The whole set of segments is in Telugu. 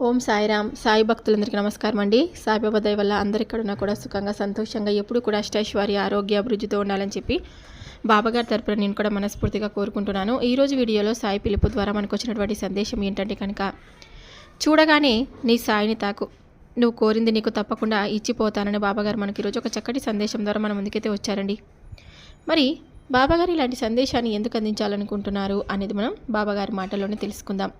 ఓం సాయిరామ్. సాయి భక్తులందరికీ నమస్కారం అండి. సాయిబాబా దయ వల్ల అందరిక్కడున్నా కూడా సుఖంగా సంతోషంగా ఎప్పుడు కూడా అష్టైశ్వర్య ఆరోగ్య అభివృద్ధితో ఉండాలని చెప్పి బాబాగారి తరపున నేను కూడా మనస్ఫూర్తిగా కోరుకుంటున్నాను. ఈరోజు వీడియోలో సాయి పిలుపు ద్వారా మనకు వచ్చినటువంటి సందేశం ఏంటంటే కనుక చూడగానే నీ సాయిని తాకు నువ్వు కోరింది నీకు తప్పకుండా ఇచ్చిపోతానని బాబాగారు మనకి ఈరోజు ఒక చక్కటి సందేశం ద్వారా మన ముందుకైతే వచ్చారండి. మరి బాబాగారు ఇలాంటి సందేశాన్ని ఎందుకు అందించాలనుకుంటున్నారు అనేది మనం బాబాగారి మాటల్లోనే తెలుసుకుందాం.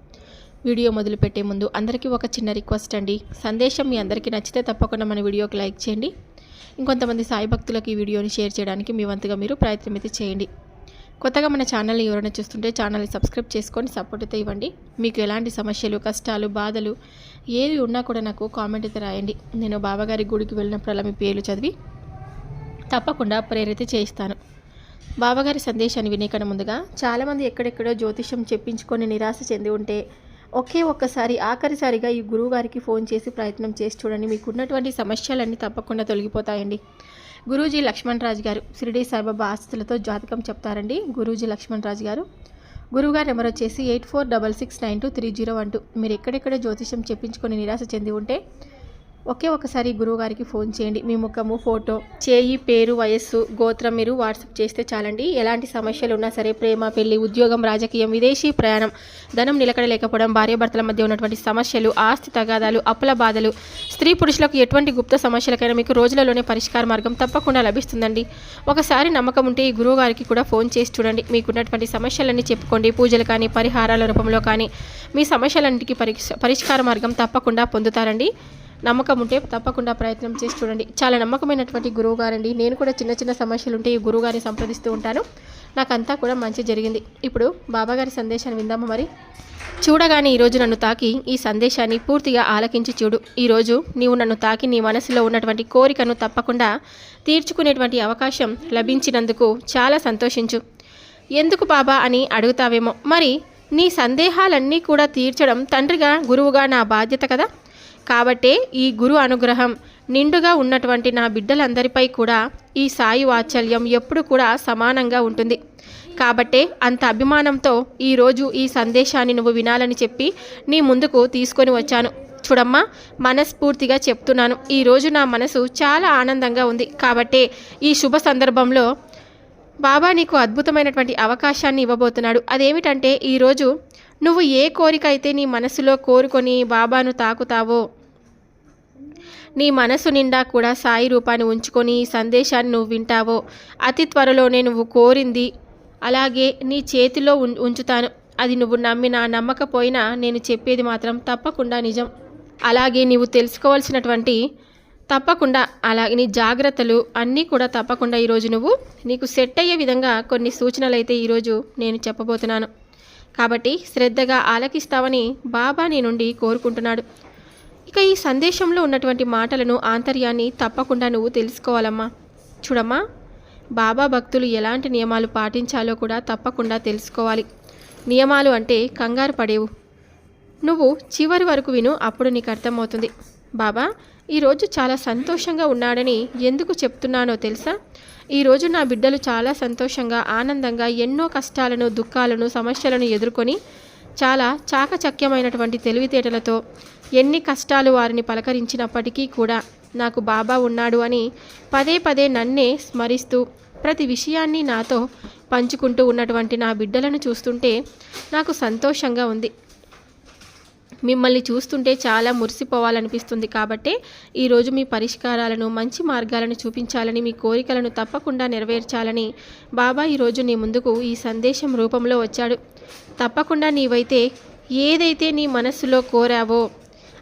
వీడియో మొదలుపెట్టే ముందు అందరికీ ఒక చిన్న రిక్వెస్ట్ అండి. సందేశం మీ అందరికీ నచ్చితే తప్పకుండా మన వీడియోకి లైక్ చేయండి. ఇంకొంతమంది సాయి భక్తులకు ఈ వీడియోని షేర్ చేయడానికి మీ వంతుగా మీరు ప్రయత్నం అయితే చేయండి. కొత్తగా మన ఛానల్ని ఎవరైనా చూస్తుంటే ఛానల్ని సబ్స్క్రైబ్ చేసుకొని సపోర్ట్ అయితే ఇవ్వండి. మీకు ఎలాంటి సమస్యలు కష్టాలు బాధలు ఏవి ఉన్నా కూడా నాకు కామెంట్ అయితే రాయండి. నేను బాబాగారి గుడికి వెళ్ళినప్పుడల్లా మీ పేర్లు చదివి తప్పకుండా ప్రేరిత చేయిస్తాను. బాబాగారి సందేశాన్ని వినేకన్నా ముందుగా చాలామంది ఎక్కడెక్కడో జ్యోతిష్యం చెప్పించుకొని నిరాశ చెంది ఉంటే ఒకే ఒక్కసారి ఆఖరిసారిగా ఈ గురువుగారికి ఫోన్ చేసి ప్రయత్నం చేసి చూడండి. మీకు ఉన్నటువంటి సమస్యలన్నీ తప్పకుండా తొలగిపోతాయండి. గురూజీ లక్ష్మణ్ రాజు గారు షిరిడి సాయిబాబా ఆస్తులతో జాతకం చెప్తారండి. గురూజీ లక్ష్మణ్ రాజు గారు గురువుగారు నెంబర్ వచ్చేసి eight four double six nine two three zero one two. మీరు ఎక్కడెక్కడ జ్యోతిషం చెప్పించుకొని నిరాశ చెంది ఉంటే ఒకే ఒకసారి గురువుగారికి ఫోన్ చేయండి. మీ ముఖము ఫోటో చేయి పేరు వయస్సు గోత్రం మీరు వాట్సాప్ చేస్తే చాలండి. ఎలాంటి సమస్యలు ఉన్నా సరే ప్రేమ పెళ్ళి ఉద్యోగం రాజకీయం విదేశీ ప్రయాణం ధనం నిలకడ లేకపోవడం భార్యాభర్తల మధ్య ఉన్నటువంటి సమస్యలు ఆస్తి తగాదాలు అప్పుల బాధలు స్త్రీ పురుషులకు ఎటువంటి గుప్త సమస్యలకైనా మీకు రోజులలోనే పరిష్కార మార్గం తప్పకుండా లభిస్తుందండి. ఒకసారి నమ్మకం ఉంటే ఈ గురువుగారికి కూడా ఫోన్ చేసి చూడండి. మీకున్నటువంటి సమస్యలన్నీ చెప్పుకోండి. పూజలు కానీ పరిహారాల రూపంలో కానీ మీ సమస్యలన్నిటికీ పరిష్ పరిష్కార మార్గం తప్పకుండా పొందుతారండి. నమ్మకం ఉంటే తప్పకుండా ప్రయత్నం చేసి చూడండి. చాలా నమ్మకమైనటువంటి గురువు గారండి. నేను కూడా చిన్న చిన్న సమస్యలు ఉంటే ఈ గురువు గారిని సంప్రదిస్తూ ఉంటాను. నాకంతా కూడా మంచి జరిగింది. ఇప్పుడు బాబాగారి సందేశాన్ని విందాము మరి? చూడగానే ఈరోజు నన్ను తాకి ఈ సందేశాన్ని పూర్తిగా ఆలకించి చూడు. ఈరోజు నీవు నన్ను తాకి నీ మనసులో ఉన్నటువంటి కోరికను తప్పకుండా తీర్చుకునేటువంటి అవకాశం లభించినందుకు చాలా సంతోషించు. ఎందుకు బాబా అని అడుగుతావేమో. మరి నీ సందేహాలన్నీ కూడా తీర్చడం తండ్రిగా గురువుగా నా బాధ్యత కదా? కాబట్టే ఈ గురు అనుగ్రహం. నిండుగా ఉన్నటువంటి నా బిడ్డలందరిపై కూడా ఈ సాయి వాత్సల్యం ఎప్పుడు కూడా సమానంగా ఉంటుంది. కాబట్టే అంత అభిమానంతో ఈరోజు ఈ సందేశాన్ని నువ్వు వినాలని చెప్పి నీ ముందుకు తీసుకొని వచ్చాను. చూడమ్మా మనస్ఫూర్తిగా చెప్తున్నాను. ఈరోజు నా మనసు చాలా ఆనందంగా ఉంది. కాబట్టే ఈ శుభ సందర్భంలో బాబా నీకు అద్భుతమైనటువంటి అవకాశాన్ని ఇవ్వబోతున్నాడు. అదేమిటంటే ఈరోజు నువ్వు ఏ కోరిక అయితే నీ మనసులో కోరుకొని బాబాను తాకుతావో నీ మనసు నిండా కూడా సాయి రూపాన్ని ఉంచుకొని ఈ సందేశాన్ని నువ్వు వింటావో అతి త్వరలోనే నువ్వు కోరింది అలాగే నీ చేతిలో ఉం ఉంచుతాను. అది నువ్వు నమ్మినా నమ్మకపోయినా నేను చెప్పేది మాత్రం తప్పకుండా నిజం. అలాగే నీవు తెలుసుకోవాల్సినటువంటి తప్పకుండా అలాగే నీ జాగ్రత్తలు అన్నీ కూడా తప్పకుండా ఈరోజు నువ్వు నీకు సెట్ అయ్యే విధంగా కొన్ని సూచనలు అయితే ఈరోజు నేను చెప్పబోతున్నాను. కాబట్టి శ్రద్ధగా ఆలకిస్తావని బాబా నీ నుండి కోరుకుంటున్నాడు. ఇక ఈ సందేశంలో ఉన్నటువంటి మాటలను ఆంతర్యాన్ని తప్పకుండా నువ్వు తెలుసుకోవాలమ్మా. చూడమ్మా బాబా భక్తులు ఎలాంటి నియమాలు పాటించాలో కూడా తప్పకుండా తెలుసుకోవాలి. నియమాలు అంటే కంగారు పడేవు. నువ్వు చివరి వరకు విను అప్పుడు నీకు అర్థమవుతుంది. బాబా ఈరోజు చాలా సంతోషంగా ఉన్నాడని ఎందుకు చెప్తున్నానో తెలుసా? ఈరోజు నా బిడ్డలు చాలా సంతోషంగా ఆనందంగా ఎన్నో కష్టాలను దుఃఖాలను సమస్యలను ఎదుర్కొని చాలా చాకచక్యమైనటువంటి తెలివితేటలతో ఎన్ని కష్టాలు వారిని పలకరించినప్పటికీ కూడా నాకు బాబా ఉన్నాడు అని పదే పదే నన్నే స్మరిస్తూ ప్రతి విషయాన్ని నాతో పంచుకుంటూ ఉన్నటువంటి నా బిడ్డలను చూస్తుంటే నాకు సంతోషంగా ఉంది. మిమ్మల్ని చూస్తుంటే చాలా మురిసిపోవాలనిపిస్తుంది కాబట్టే ఈరోజు మీ పరిష్కారాలను మంచి మార్గాలను చూపించాలని మీ కోరికలను తప్పకుండా నెరవేర్చాలని బాబా ఈరోజు నీ ముందుకు ఈ సందేశం రూపంలో వచ్చాడు. తప్పకుండా నీవైతే ఏదైతే నీ మనస్సులో కోరావో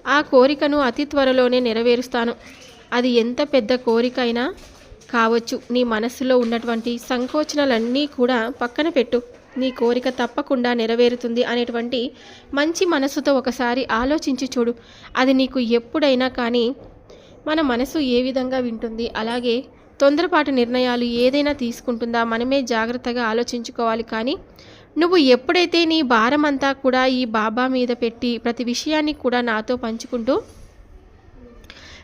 ఆ కోరికను అతి త్వరలోనే నెరవేరుస్తాను. అది ఎంత పెద్ద కోరికైనా కావచ్చు. నీ మనస్సులో ఉన్నటువంటి సంకోచనలన్నీ కూడా పక్కన పెట్టు. నీ కోరిక తప్పకుండా నెరవేరుతుంది అనేటువంటి మంచి మనసుతో ఒకసారి ఆలోచించి చూడు. అది నీకు ఎప్పుడైనా కానీ మన మనసు ఏ విధంగా వింటుంది అలాగే తొందరపాటు నిర్ణయాలు ఏదైనా తీసుకుంటుందా మనమే జాగ్రత్తగా ఆలోచించుకోవాలి. కానీ నువ్వు ఎప్పుడైతే నీ భారం అంతా కూడా ఈ బాబా మీద పెట్టి ప్రతి విషయాన్ని కూడా నాతో పంచుకుంటూ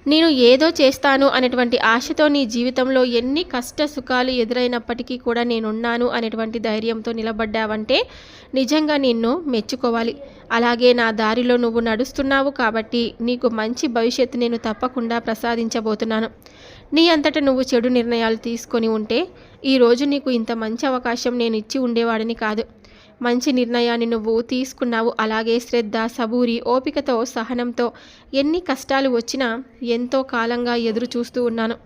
నేను ఏదో చేస్తాను అనేటువంటి ఆశతో నీ జీవితంలో ఎన్ని కష్ట సుఖాలు ఎదురైనప్పటికీ కూడా నేనున్నాను అనేటువంటి ధైర్యంతో నిలబడ్డావంటే నిజంగా నిన్ను మెచ్చుకోవాలి. అలాగే నా దారిలో నువ్వు నడుస్తున్నావు కాబట్టి నీకు మంచి భవిష్యత్తు నేను తప్పకుండా ప్రసాదించబోతున్నాను. నీ అంతటా నువ్వు చెడు నిర్ణయాలు తీసుకొని ఉంటే ఈరోజు నీకు ఇంత మంచి అవకాశం నేను ఇచ్చి ఉండేవాడిని కాదు. మంచి నిర్ణయాన్ని నువ్వు తీసుకున్నావు. అలాగే శ్రద్ధ సబూరి ఓపికతో సహనంతో ఎన్ని కష్టాలు వచ్చినా ఎంతో కాలంగా ఎదురు చూస్తూ ఉన్నాను.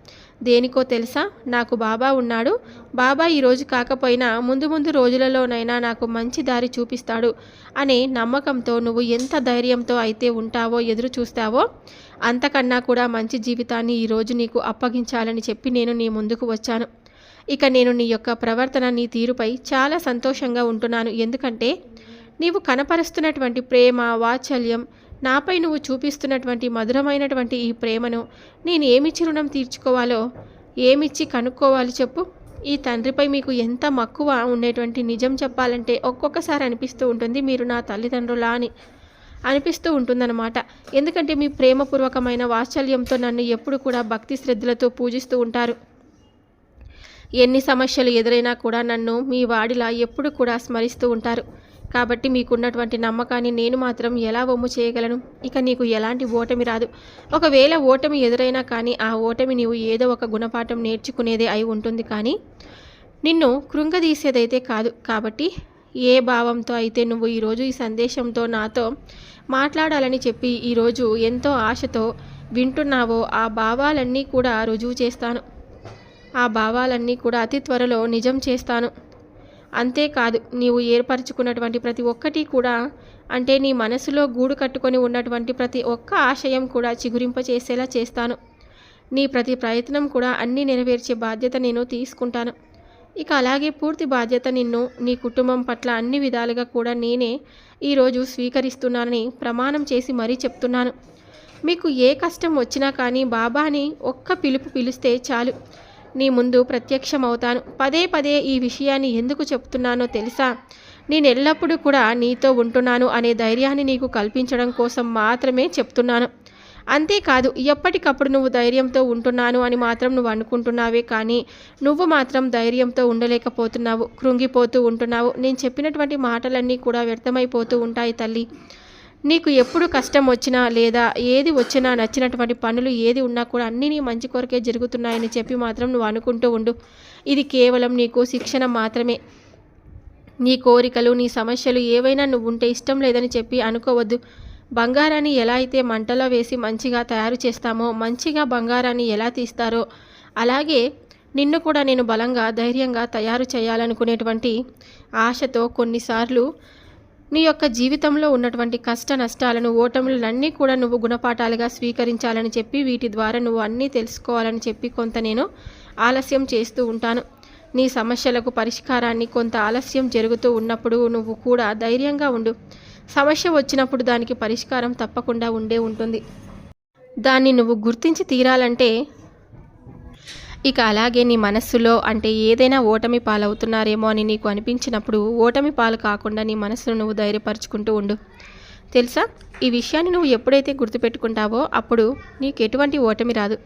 దేనికో తెలుసా? నాకు బాబా ఉన్నాడు. బాబా ఈరోజు కాకపోయినా ముందు ముందు రోజులలోనైనా నాకు మంచి దారి చూపిస్తాడు అనే నమ్మకంతో నువ్వు ఎంత ధైర్యంతో అయితే ఉంటావో ఎదురు చూస్తావో అంతకన్నా కూడా మంచి జీవితాన్ని ఈరోజు నీకు అప్పగించాలని చెప్పి నేను నీ ముందుకు వచ్చాను. ఇక నేను నీ యొక్క ప్రవర్తన నీ తీరుపై చాలా సంతోషంగా ఉంటున్నాను. ఎందుకంటే నీవు కనపరుస్తున్నటువంటి ప్రేమ వాత్సల్యం నాపై నువ్వు చూపిస్తున్నటువంటి మధురమైనటువంటి ఈ ప్రేమను నేను ఏమిచ్చి రుణం తీర్చుకోవాలో ఏమిచ్చి కనుక్కోవాలి చెప్పు. ఈ తండ్రిపై మీకు ఎంత మక్కువ ఉండేటువంటి నిజం చెప్పాలంటే ఒక్కొక్కసారి అనిపిస్తూ ఉంటుంది. మీరు నా తల్లిదండ్రులా అని అనిపిస్తూ ఉంటుందన్నమాట. ఎందుకంటే మీ ప్రేమపూర్వకమైన వాత్సల్యంతో నన్ను ఎప్పుడు కూడా భక్తి శ్రద్ధలతో పూజిస్తూ ఉంటారు. ఎన్ని సమస్యలు ఎదురైనా కూడా నన్ను మీ వాడిలా ఎప్పుడు కూడా స్మరిస్తూ ఉంటారు. కాబట్టి మీకున్నటువంటి నమ్మకాన్ని నేను మాత్రం ఎలా వమ్ము చేయగలను? ఇక నీకు ఎలాంటి ఓటమి రాదు. ఒకవేళ ఓటమి ఎదురైనా కానీ ఆ ఓటమి నీవు ఏదో ఒక గుణపాఠం నేర్చుకునేదే అయి ఉంటుంది కానీ నిన్ను కృంగదీసేదైతే కాదు. కాబట్టి ఏ భావంతో అయితే నువ్వు ఈరోజు ఈ సందేశంతో నాతో మాట్లాడాలని చెప్పి ఈరోజు ఎంతో ఆశతో వింటున్నావో ఆ భావాలన్నీ కూడా రుజువు చేస్తాను. ఆ భావాలన్నీ కూడా అతి త్వరలో నిజం చేస్తాను. అంతేకాదు నీవు ఏర్పరచుకున్నటువంటి ప్రతి ఒక్కటి కూడా అంటే నీ మనసులో గూడు కట్టుకొని ఉన్నటువంటి ప్రతి ఒక్క ఆశయం కూడా చిగురింపచేసేలా చేస్తాను. నీ ప్రతి ప్రయత్నం కూడా అన్నీ నెరవేర్చే బాధ్యత నేను తీసుకుంటాను. ఇక అలాగే పూర్తి బాధ్యత నిన్ను నీ కుటుంబం పట్ల అన్ని విధాలుగా కూడా నేనే ఈరోజు స్వీకరిస్తున్నానని ప్రమాణం చేసి మరీ చెప్తున్నాను. మీకు ఏ కష్టం వచ్చినా కానీ బాబాని ఒక్క పిలుపు పిలిస్తే చాలు. నీ ముందు ప్రత్యక్షమవుతాను. పదే పదే ఈ విషయాన్ని ఎందుకు చెప్తున్నానో తెలుసా? నేను ఎల్లప్పుడూ కూడా నీతో ఉంటున్నాను అనే ధైర్యాన్ని నీకు కల్పించడం కోసం మాత్రమే చెప్తున్నాను. అంతేకాదు ఎప్పటికప్పుడు నువ్వు ధైర్యంతో ఉంటున్నాను అని మాత్రం నువ్వు అనుకుంటున్నావే కానీ నువ్వు మాత్రం ధైర్యంతో ఉండలేకపోతున్నావు. కృంగిపోతూ ఉంటున్నావు. నేను చెప్పినటువంటి మాటలన్నీ కూడా వ్యర్థమైపోతూ ఉంటాయి తల్లి. నీకు ఎప్పుడు కష్టం వచ్చినా లేదా ఏది వచ్చినా నచ్చినటువంటి పనులు ఏది ఉన్నా కూడా అన్నీ నీ మంచి కొరకే జరుగుతున్నాయని చెప్పి మాత్రం నువ్వు అనుకుంటూ ఉండు. ఇది కేవలం నీకు శిక్షణ మాత్రమే. నీ కోరికలు నీ సమస్యలు ఏవైనా నువ్వు ఉంటే ఇష్టం లేదని చెప్పి అనుకోవద్దు. బంగారాన్ని ఎలా అయితే మంటలో వేసి మంచిగా తయారు చేస్తామో మంచిగా బంగారాన్ని ఎలా తీస్తారో అలాగే నిన్ను కూడా నేను బలంగా ధైర్యంగా తయారు చేయాలనుకునేటువంటి ఆశతో కొన్నిసార్లు నీ యొక్క జీవితంలో ఉన్నటువంటి కష్ట నష్టాలను ఓటములన్నీ కూడా నువ్వు గుణపాఠాలుగా స్వీకరించాలని చెప్పి వీటి ద్వారా నువ్వు అన్నీ తెలుసుకోవాలని చెప్పి కొంత నేను ఆలస్యం చేస్తూ ఉంటాను. నీ సమస్యలకు పరిష్కారాన్ని కొంత ఆలస్యం జరుగుతూ ఉన్నప్పుడు నువ్వు కూడా ధైర్యంగా ఉండు. సమస్య వచ్చినప్పుడు దానికి పరిష్కారం తప్పకుండా ఉండే ఉంటుంది. దాన్ని నువ్వు గుర్తించి తీరాలంటే ఇక అలాగే నీ మనస్సులో అంటే ఏదైనా ఓటమి పాలవుతున్నారేమో అని నీకు అనిపించినప్పుడు ఓటమి పాలు కాకుండా నీ మనస్సును నువ్వు ధైర్యపరుచుకుంటూ ఉండు. తెలుసా? ఈ విషయాన్ని నువ్వు ఎప్పుడైతే గుర్తుపెట్టుకుంటావో అప్పుడు నీకు ఎటువంటి ఓటమి రాదు.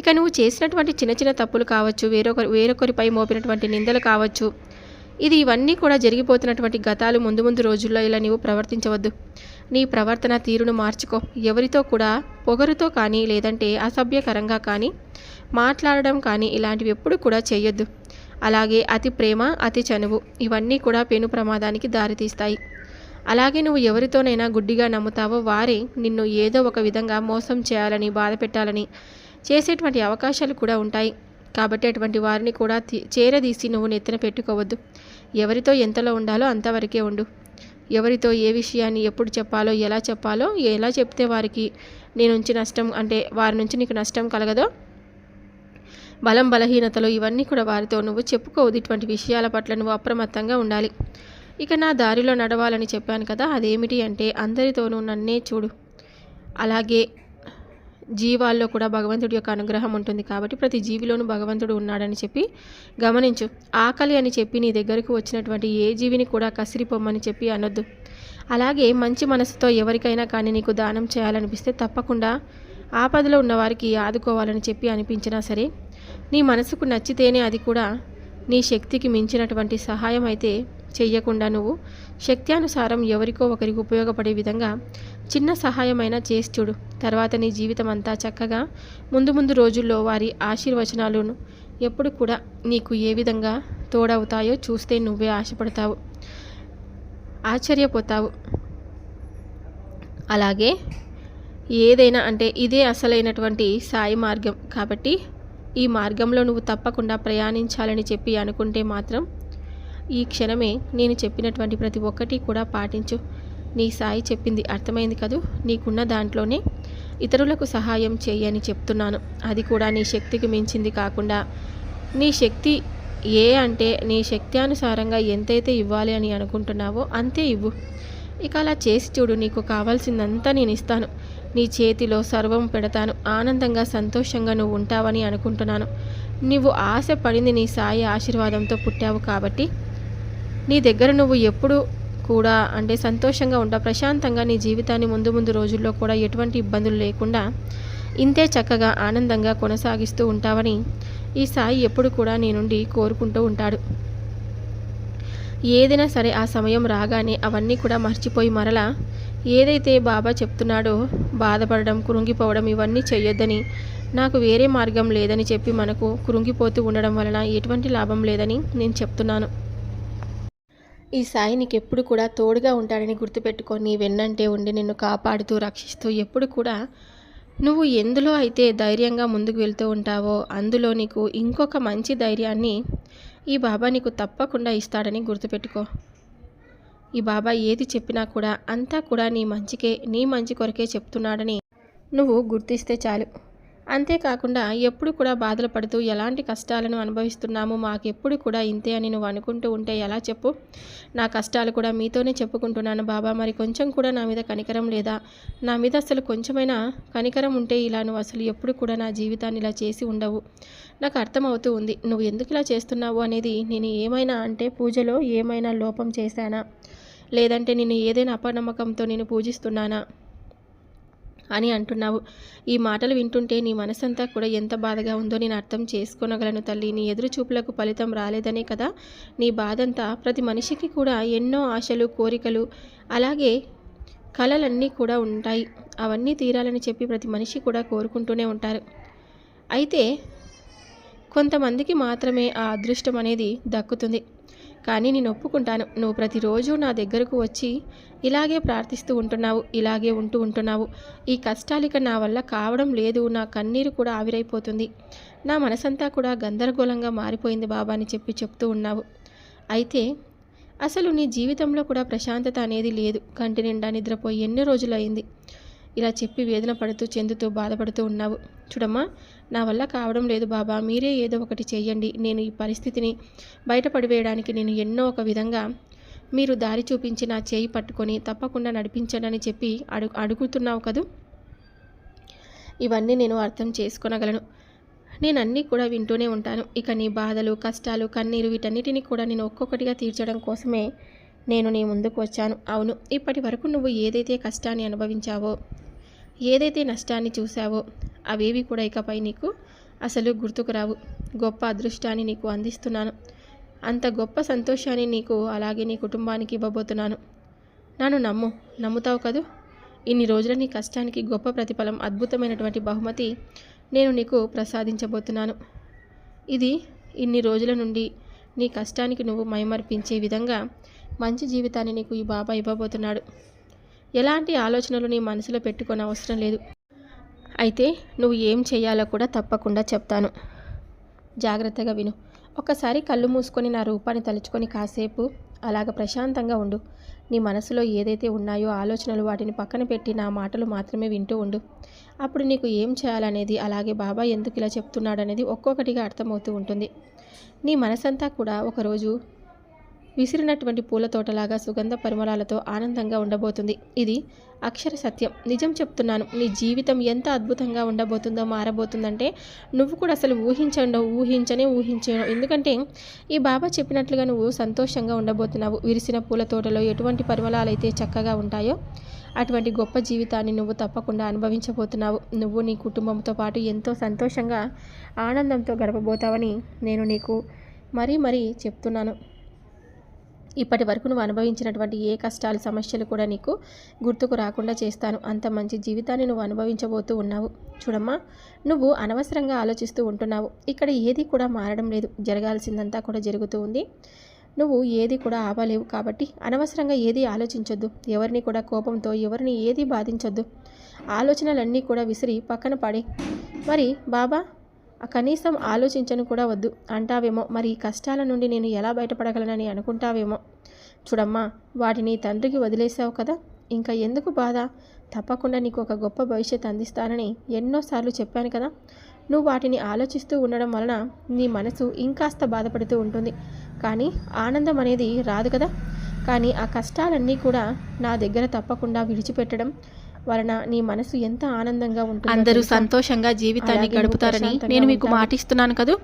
ఇక నువ్వు చేసినటువంటి చిన్న చిన్న తప్పులు కావచ్చు వేరొకరి వేరొకరిపై మోపినటువంటి నిందలు కావచ్చు ఇది ఇవన్నీ కూడా జరిగిపోతున్నటువంటి గతాలు ముందు ముందు రోజుల్లో ఇలా నీవు ప్రవర్తించవద్దు. నీ ప్రవర్తన తీరును మార్చుకో. ఎవరితో కూడా పొగరుతో కానీ లేదంటే అసభ్యకరంగా కానీ మాట్లాడడం కానీ ఇలాంటివి ఎప్పుడు కూడా చేయొద్దు అలాగే అతి ప్రేమ అతి చనువు ఇవన్నీ కూడా పెను ప్రమాదానికి దారితీస్తాయి. అలాగే నువ్వు ఎవరితోనైనా గుడ్డిగా నమ్ముతావో వారే నిన్ను ఏదో ఒక విధంగా మోసం చేయాలని బాధ పెట్టాలని చేసేటువంటి అవకాశాలు కూడా ఉంటాయి. కాబట్టి అటువంటి వారిని కూడా చేరదీసి నువ్వు నెత్తిన పెట్టుకోవద్దు. ఎవరితో ఎంతలో ఉండాలో అంతవరకే ఉండు. ఎవరితో ఏ విషయాన్ని ఎప్పుడు చెప్పాలో ఎలా చెప్పాలో ఎలా చెప్తే వారికి నీ నుంచి నష్టం అంటే వారి నుంచి నీకు నష్టం కలగదో బలం బలహీనతలు ఇవన్నీ కూడా వారితో నువ్వు చెప్పుకోవద్దు. ఇటువంటి విషయాల పట్ల నువ్వు అప్రమత్తంగా ఉండాలి. ఇక నా దారిలో నడవాలని చెప్పాను కదా అదేమిటి అంటే అందరితోనూ నన్నే చూడు. అలాగే జీవాల్లో కూడా భగవంతుడి యొక్క అనుగ్రహం ఉంటుంది కాబట్టి ప్రతి జీవిలోనూ భగవంతుడు ఉన్నాడని చెప్పి గమనించు. ఆకలి అని చెప్పి నీ దగ్గరకు వచ్చినటువంటి ఏ జీవిని కూడా కసిరిపోమ్మని చెప్పి అనొద్దు. అలాగే మంచి మనసుతో ఎవరికైనా కానీ నీకు దానం చేయాలనిపిస్తే తప్పకుండా ఆపదలో ఉన్నవారికి ఆదుకోవాలని చెప్పి అనిపించినా సరే నీ మనసుకు నచ్చితేనే అది కూడా నీ శక్తికి మించినటువంటి సహాయం అయితే చెయ్యకుండా నువ్వు శక్త్యానుసారం ఎవరికో ఒకరికి ఉపయోగపడే విధంగా చిన్న సహాయమైనా చేసి చూడు. తర్వాత నీ జీవితం అంతా చక్కగా ముందు ముందు రోజుల్లో వారి ఆశీర్వచనాలను ఎప్పుడు కూడా నీకు ఏ విధంగా తోడవుతాయో చూస్తే నువ్వే ఆశపడతావు. ఆశ్చర్యపోతావు. అలాగే ఏదైనా అంటే ఇదే అసలైనటువంటి సాయి మార్గం. కాబట్టి ఈ మార్గంలో నువ్వు తప్పకుండా ప్రయాణించాలని చెప్పి అనుకుంటే మాత్రం ఈ క్షణమే నేను చెప్పినటువంటి ప్రతి ఒక్కటి కూడా పాటించు. నీ సాయి చెప్పింది అర్థమైంది కదూ? నీకున్న దాంట్లోనే ఇతరులకు సహాయం చేయని చెప్తున్నాను. అది కూడా నీ శక్తికి మించింది కాకుండా నీ శక్తి ఏ అంటే నీ శక్త్యానుసారంగా ఎంతైతే ఇవ్వాలి అని అనుకుంటున్నావో అంతే ఇవ్వు. ఇక అలా చేసి చూడు నీకు కావాల్సిందంతా నేను ఇస్తాను. నీ చేతిలో సర్వం పెడతాను. ఆనందంగా సంతోషంగా నువ్వు ఉంటావని అనుకుంటున్నాను. నువ్వు ఆశ పడింది నీ సాయి ఆశీర్వాదంతో పుట్టావు కాబట్టి నీ దగ్గర నువ్వు ఎప్పుడు కూడా అంటే సంతోషంగా ఉంటా ప్రశాంతంగా నీ జీవితాన్ని ముందు ముందు రోజుల్లో కూడా ఎటువంటి ఇబ్బందులు లేకుండా ఇంతే చక్కగా ఆనందంగా కొనసాగిస్తూ ఉంటావని ఈ సాయి ఎప్పుడు కూడా నీ నుండి కోరుకుంటూ ఉంటాడు. ఏదైనా సరే ఆ సమయం రాగానే అవన్నీ కూడా మర్చిపోయి మరలా ఏదైతే బాబా చెప్తున్నాడో బాధపడడం కృంగిపోవడం ఇవన్నీ చేయొద్దని నాకు వేరే మార్గం లేదని చెప్పి మనకు కృంగిపోతూ ఉండడం వలన ఎటువంటి లాభం లేదని నేను చెప్తున్నాను. ఈ సాయి నీకు ఎప్పుడు కూడా తోడుగా ఉంటాడని గుర్తుపెట్టుకొని వెన్నంటే ఉండి నిన్ను కాపాడుతూ రక్షిస్తూ ఎప్పుడు కూడా నువ్వు ఎందులో అయితే ధైర్యంగా ముందుకు వెళ్తూ ఉంటావో అందులో నీకు ఇంకొక మంచి ధైర్యాన్ని ఈ బాబా నీకు తప్పకుండా ఇస్తాడని గుర్తుపెట్టుకో. ఈ బాబా ఏది చెప్పినా కూడా అంతా కూడా నీ మంచికే నీ మంచి కొరకే చెప్తున్నాడని నువ్వు గుర్తిస్తే చాలు. అంతేకాకుండా ఎప్పుడు కూడా బాధలు పడుతూ ఎలాంటి కష్టాలను అనుభవిస్తున్నాము మాకెప్పుడు కూడా ఇంతే అని నువ్వు అనుకుంటూ ఉంటే ఎలా చెప్పు? నా కష్టాలు కూడా మీతోనే చెప్పుకుంటున్నాను బాబా. మరి కొంచెం కూడా నా మీద కనికరం లేదా? నా మీద అసలు కొంచెమైనా కనికరం ఉంటే ఇలా నువ్వు అసలు ఎప్పుడు కూడా నా జీవితాన్ని ఇలా చేసి ఉండవు. నాకు అర్థమవుతూ ఉంది. నువ్వు ఎందుకు ఇలా చేస్తున్నావు అనేది నేను ఏమైనా అంటే పూజలో ఏమైనా లోపం చేశానా? లేదంటే నేను ఏదైనా అపనమ్మకంతో నేను పూజిస్తున్నానా? అని అంటున్నావు. ఈ మాటలు వింటుంటే నీ మనసంతా కూడా ఎంత బాధగా ఉందో నేను అర్థం చేసుకోనగలను తల్లి. నీ ఎదురు చూపులకు ఫలితం రాలేదనే కదా? నీ బాధంతా ప్రతి మనిషికి కూడా ఎన్నో ఆశలు కోరికలు అలాగే కళలన్నీ కూడా ఉంటాయి. అవన్నీ తీరాలని చెప్పి ప్రతి మనిషి కూడా కోరుకుంటూనే ఉంటారు. అయితే కొంతమందికి మాత్రమే ఆ అదృష్టం అనేది దక్కుతుంది. కానీ నేను ఒప్పుకుంటాను. నువ్వు ప్రతిరోజు నా దగ్గరకు వచ్చి ఇలాగే ప్రార్థిస్తూ ఉంటున్నావు ఇలాగే ఉంటూ ఉంటున్నావు. ఈ కష్టాలిక నా వల్ల కావడం లేదు. నా కన్నీరు కూడా ఆవిరైపోతుంది. నా మనసంతా కూడా గందరగోళంగా మారిపోయింది బాబా అని చెప్పి చెప్తూ ఉన్నావు. అయితే అసలు నీ జీవితంలో కూడా ప్రశాంతత అనేది లేదు. కంటి నిండా నిద్రపోయి ఎన్ని రోజులైంది ఇలా చెప్పి వేదన పడుతూ చెందుతూ బాధపడుతూ ఉన్నావు. చూడమ్మా నా వల్ల కావడం లేదు బాబా. మీరే ఏదో ఒకటి చేయండి నేను ఈ పరిస్థితిని బయటపడివేయడానికి నేను ఎన్నో ఒక విధంగా మీరు దారి చూపించి నా చేయి పట్టుకొని తప్పకుండా నడిపించండి చెప్పి అడుగు అడుగుతున్నావు కదూ? ఇవన్నీ నేను అర్థం చేసుకోనగలను. నేను అన్నీ కూడా వింటూనే ఉంటాను. ఇక నీ బాధలు కష్టాలు కన్నీరు వీటన్నిటిని కూడా నేను ఒక్కొక్కటిగా తీర్చడం కోసమే నేను నీ ముందుకు వచ్చాను. అవును ఇప్పటి వరకు నువ్వు ఏదైతే కష్టాన్ని అనుభవించావో ఏదైతే నష్టాన్ని చూసావో అవేవి కూడా ఇకపై నీకు అసలు గుర్తుకు రావు. గొప్ప అదృష్టాన్ని నీకు అందిస్తున్నాను. అంత గొప్ప సంతోషాన్ని నీకు అలాగే నీ కుటుంబానికి ఇవ్వబోతున్నాను. నన్ను నమ్ము. నమ్ముతావు కదూ? ఇన్ని రోజుల నీ కష్టానికి గొప్ప ప్రతిఫలం అద్భుతమైనటువంటి బహుమతి నేను నీకు ప్రసాదించబోతున్నాను. ఇది ఇన్ని రోజుల నుండి నీ కష్టానికి నువ్వు మైమర్పించే విధంగా మంచి జీవితాన్ని నీకు ఈ బాబా ఇవ్వబోతున్నాడు. ఎలాంటి ఆలోచనలు నీ మనసులో పెట్టుకొని అవసరం లేదు. అయితే నువ్వు ఏం చేయాలో కూడా తప్పకుండా చెప్తాను. జాగ్రత్తగా విను. ఒకసారి కళ్ళు మూసుకొని నా రూపాన్ని తలుచుకొని కాసేపు అలాగ ప్రశాంతంగా ఉండు. నీ మనసులో ఏదైతే ఉన్నాయో ఆలోచనలు వాటిని పక్కన పెట్టి నా మాటలు మాత్రమే వింటూ ఉండు. అప్పుడు నీకు ఏం చేయాలనేది అలాగే బాబా ఎందుకు ఇలా చెప్తున్నాడనేది ఒక్కొక్కటిగా అర్థమవుతూ ఉంటుంది. నీ మనసంతా కూడా ఒకరోజు విసిరినటువంటి పూల తోటలాగా సుగంధ పరిమళాలతో ఆనందంగా ఉండబోతుంది. ఇది అక్షర సత్యం. నిజం చెప్తున్నాను నీ జీవితం ఎంత అద్భుతంగా ఉండబోతుందో మారబోతుందంటే నువ్వు కూడా అసలు ఊహించండో ఊహించనే ఊహించను ఎందుకంటే ఈ బాబా చెప్పినట్లుగా నువ్వు సంతోషంగా ఉండబోతున్నావు. విరిసిన పూల తోటలో ఎటువంటి పరిమళాలు అయితే చక్కగా ఉంటాయో అటువంటి గొప్ప జీవితాన్ని నువ్వు తప్పకుండా అనుభవించబోతున్నావు. నువ్వు నీ కుటుంబంతో పాటు ఎంతో సంతోషంగా ఆనందంతో గడపబోతావని నేను నీకు మరీ మరీ చెప్తున్నాను. ఇప్పటి వరకు నువ్వు అనుభవించినటువంటి ఏ కష్టాలు సమస్యలు కూడా నీకు గుర్తుకు రాకుండా చేస్తాను. అంత మంచి జీవితాన్ని నువ్వు అనుభవించబోతూ ఉన్నావు. చూడమ్మా నువ్వు అనవసరంగా ఆలోచిస్తూ ఉంటున్నావు. ఇక్కడ ఏది కూడా మారడం లేదు. జరగాల్సిందంతా కూడా జరుగుతూ ఉంది. నువ్వు ఏది కూడా ఆపలేవు కాబట్టి అనవసరంగా ఏది ఆలోచించొద్దు. ఎవరిని కూడా కోపంతో ఎవరిని ఏది బాధించొద్దు. ఆలోచనలన్నీ కూడా విసిరి పక్కన పడే. మరి బాబా కనీసం ఆలోచించను కూడా వద్దు. అంటావేమో మరి ఈ కష్టాల నుండి నేను ఎలా బయటపడగలనని అనుకుంటావేమో. చూడమ్మా వాటిని తండ్రికి వదిలేసావు కదా ఇంకా ఎందుకు బాధ? తప్పకుండా నీకు ఒక గొప్ప భవిష్యత్ అందిస్తానని ఎన్నోసార్లు చెప్పాను కదా. నువ్వు వాటిని ఆలోచిస్తూ ఉండడం వలన నీ మనసు ఇంకాస్త బాధపడుతూ ఉంటుంది. కానీ ఆనందం అనేది రాదు కదా. కానీ ఆ కష్టాలన్నీ కూడా నా దగ్గర తప్పకుండా విడిచిపెట్టడం వలన నీ మనసు ఎంత ఆనందంగా ఉంటుంది అందరూ సంతోషంగా జీవితాన్ని గడుపుతారని నేను మీకు. మాటిస్తున్నాను కదూ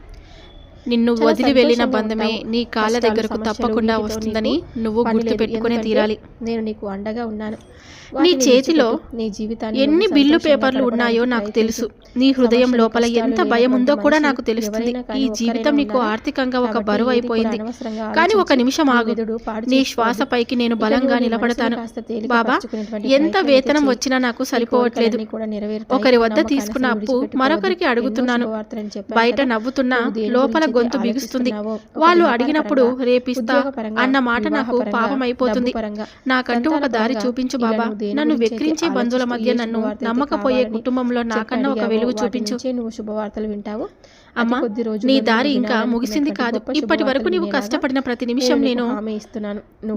నిన్ను వదిలి వెళ్ళిన బంధమే. నీ కాళ్ళ దగ్గరకు తప్పకుండా వస్తుందని నువ్వు. గుర్తు పెట్టుకునే తీరాలి నేను నీకు అండగా ఉన్నాను నీ చేతిలో. నీ జీవితాన్ని ఎన్ని బిల్లు పేపర్లు ఉన్నాయో నాకు. తెలుసు నీ హృదయం లోపల ఎంత భయం ఉందో కూడా నాకు తెలుస్తుంది ఈ జీవితం నీకు. ఆర్థికంగా ఒక బరువు అయిపోయింది కానీ ఒక నిమిషం ఆగు నీ చేసుకోవద్దు. శ్వాసపైకి నేను బలంగా నిలబడతాను బాబా ఎంత వేతనం వచ్చినా నాకు సరిపోవట్లేదు. ఒకరి వద్ద తీసుకున్న అప్పు. మరొకరికి అడుగుతున్నాను బయట. నవ్వుతున్నా లోపల గొంతు బిగుస్తుంది. వాళ్ళు అడిగినప్పుడు రేపిస్తా అన్న మాట నాకు వివాహపరంగా, పాపం అయిపోతుంది డబ్బుపరంగా, నాకంటూ ఒక దారి చూపించు బాబా. నన్ను వెక్కిరించే బంధువుల మధ్య నన్ను నమ్మకపోయే కుటుంబంలో నాకన్నా ఒక వెలుగు చూపించు. నువ్వు శుభవార్తలు వింటావు. అమ్మా నీ దారి ఇంకా ముగిసింది కాదు. ఇప్పటి వరకు నీవు కష్టపడిన ప్రతి నిమిషం నేను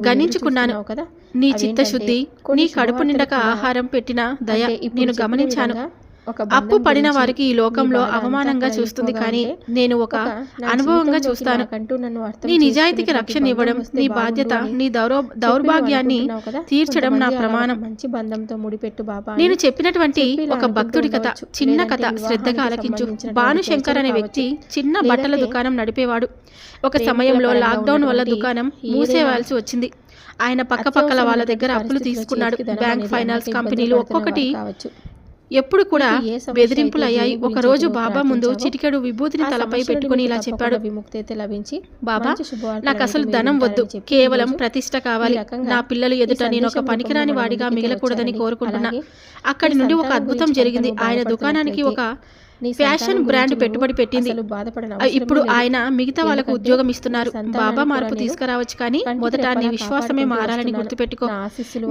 గణించుకున్నాను. కదా? నీ చిత్తశుద్ధి నీ కడుపు నిండక ఆహారం పెట్టిన దయ నేను గమనించాను. అప్పు పడిన వారికి ఈ లోకంలో అవమానంగా చూస్తుంది కానీ నేను ఒక అనుభవంగా చూస్తాను. నీ నిజాయితీకి రక్షణ ఇవ్వడం నీ బాధ్యత నీ చెప్పి దౌర్భాగ్యాన్ని తీర్చడం నా ప్రమాణం. మంచి బంధంతో ముడిపెట్టు బాబా నేను చెప్పినటువంటి ఒక భక్తుడి కథ. చిన్న కథ శ్రద్ధగా ఆలకించు. భానుశంకర్ అనే వ్యక్తి. చిన్న బట్టల దుకాణం నడిపేవాడు. ఒక సమయంలో లాక్డౌన్ వల్ల దుకాణం మూసేవాల్సి వచ్చింది. ఆయన పక్క పక్కల వాళ్ళ దగ్గర అప్పులు తీసుకున్నాడు. బ్యాంక్ ఫైనాన్స్ కంపెనీలు ఒక్కొక్కటి. ఎప్పుడు కూడా బెదిరింపులు అయ్యాయి. ఒక రోజు బాబా ముందు చిటికెడు విభూతిని తలపై పెట్టుకుని ఇలా చెప్పాడు. విముక్తి లభించి బాబా నాకు అసలు ధనం వద్దు. కేవలం ప్రతిష్ట కావాలి. నా పిల్లలు ఎదుట నేను ఒక పనికిరాని వాడిగా మిగలకూడదని కోరుకుంటున్నా. అక్కడి నుండి ఒక అద్భుతం జరిగింది. ఆయన దుకాణానికి ఒక ఫ్యాషన్ బ్రాండ్ పెట్టుబడి పెట్టింది ఇప్పుడు. ఆయన మిగతా వాళ్ళకు ఉద్యోగం ఇస్తున్నారు బాబా మార్పు తీసుకురావచ్చు కానీ మొదట నీ విశ్వాసమే మారాలని. గుర్తుపెట్టుకో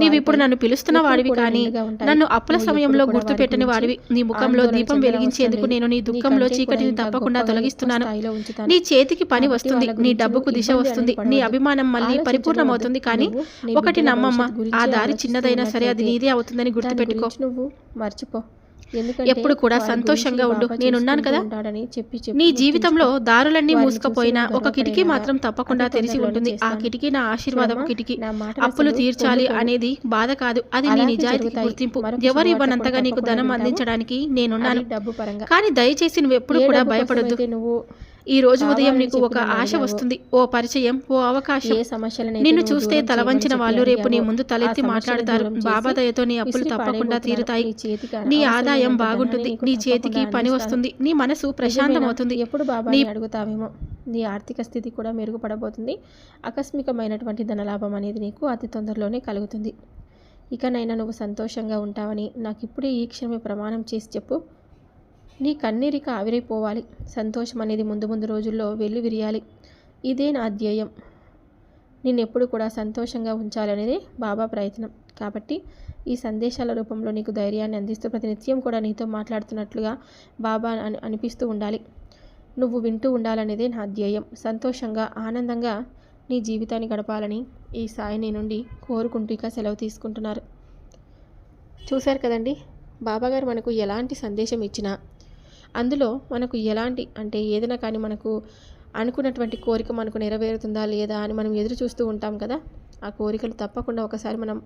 నీవు ఇప్పుడు నన్ను పిలుస్తున్న వాడివి కానీ. నన్ను అప్పుల సమయంలో ఎప్పుడు కూడా గుర్తు వారి పెట్టని గురించి వాడివి నీ ముఖంలో దీపం వెలిగించేందుకు. నేను నీ దుఃఖంలో కంటే చీకటిని తప్పకుండా తొలగిస్తున్నాను. నీ చేతికి పని వస్తుంది నీ డబ్బుకు దిశ వస్తుంది నీ. అభిమానం మళ్ళీ. పరిపూర్ణమవుతుంది కానీ ఒకటి నమ్మమ్మ ఆ దారి చిన్నదైనా సరే అది నీదే అవుతుందని దాని గుర్తుపెట్టుకో నువ్వు మర్చిపో ఎప్పుడు కూడా సంతోషంగా ఉండు నేనున్నాను కదా చెప్పి నీ జీవితంలో. దారులన్నీ మూసుకుపోయినా ఒక కిటికీ మాత్రం తప్పకుండా తెరిచి ఉంటుంది ఆ. కిటికీ నా ఆశీర్వాదపు చూడమ్మా, కిటికీ అప్పులు తీర్చాలి. అనేది బాధ కాదు అది నీ జరుగుతాయి. గుర్తింపు ఎవరు ఇవ్వనంతగా నీకు ధనం. అందించడానికి నేనున్నాను కానీ దయచేసి నువ్వు ఎప్పుడు కూడా భయపడొద్దు నువ్వు ఈ రోజు ఉదయం నీకు ఒక ఆశ వస్తుంది. ఓ పరిచయం ఓ అవకాశం. నిన్ను చూస్తే దూరం తల చేయమని వంచిన చెప్పి వాళ్ళు రేపు నీ ముందు తలెత్తి మాట్లాడతారు. బాబా దయతో నీ అప్పులు తప్పకుండా. తీరుతాయి. నీ ఆదాయం బాగుంటుంది నీ చేతికి పని. వస్తుంది నీ మనసు ప్రశాంతమవుతుంది? ఎప్పుడు బాబాని నీ- అడుగుతావేమో? నీ ఆర్థిక స్థితి కూడా మెరుగుపడబోతుంది. ఆకస్మికమైనటువంటి ధనలాభం అనేది నీకు అతి తొందరలోనే కలుగుతుంది. ఇకనైనా నువ్వు సంతోషంగా ఉంటావని నాకు ఇప్పుడే ఈ క్షణమే ప్రమాణం చేసి చెప్పు. నీ కన్నీరిక ఆవిరైపోవాలి. సంతోషం అనేది ముందు ముందు రోజుల్లో వెళ్ళి విరియాలి. ఇదే నా ధ్యేయం. నిన్నెప్పుడు కూడా సంతోషంగా ఉంచాలనేది బాబా ప్రయత్నం. కాబట్టి ఈ సందేశాల రూపంలో నీకు ధైర్యాన్ని అందిస్తూ ప్రతినిత్యం కూడా నీతో మాట్లాడుతున్నట్లుగా బాబా అని అనిపిస్తూ ఉండాలి. నువ్వు వింటూ ఉండాలనేదే నా ధ్యేయం. సంతోషంగా ఆనందంగా నీ జీవితాన్ని గడపాలని ఈ సాయి నీ నుండి కోరుకుంటూ ఇక సెలవు తీసుకుంటున్నారు. చూశారు కదండి? బాబాగారు మనకు ఎలాంటి సందేశం ఇచ్చినా అందులో మనకు ఎలాంటి అంటే ఏదైనా కానీ మనకు అనుకున్నటువంటి కోరిక మనకు నెరవేరుతుందా లేదా అని మనం ఎదురు చూస్తూ ఉంటాం కదా ఆ కోరికలు తప్పకుండా ఒకసారి మనం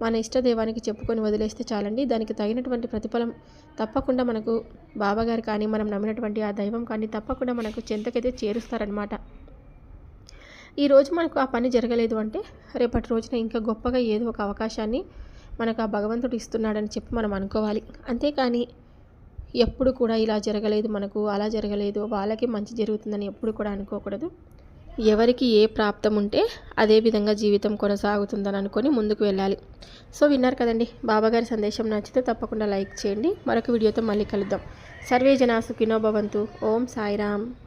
మన ఇష్టదేవానికి చెప్పుకొని వదిలేస్తే చాలండి. దానికి తగినటువంటి ప్రతిఫలం తప్పకుండా మనకు బాబాగారు కానీ మనం నమ్మినటువంటి ఆ దైవం కానీ తప్పకుండా మనకు చెంతకైతే చేరుస్తారనమాట ఈరోజు మనకు ఆ పని జరగలేదు అంటే రేపటి రోజున ఇంకా గొప్పగా ఏదో ఒక అవకాశాన్ని మనకు ఆ భగవంతుడు ఇస్తున్నాడని చెప్పి మనం అనుకోవాలి. అంతేకాని ఎప్పుడు కూడా ఇలా జరగలేదు మనకు అలా జరగలేదు వాళ్ళకి మంచి జరుగుతుందని ఎప్పుడు కూడా అనుకోకూడదు. ఎవరికి ఏ ప్రాప్తం ఉంటే అదే విధంగా జీవితం కొనసాగుతుందని అనుకొని ముందుకు వెళ్ళాలి. సో విన్నారు కదండి బాబాగారి సందేశం నచ్చితే తప్పకుండా లైక్ చేయండి. మరొక వీడియోతో మళ్ళీ కలుద్దాం. సర్వే జనా సుఖినో భవంతు. ఓం సాయిరామ్.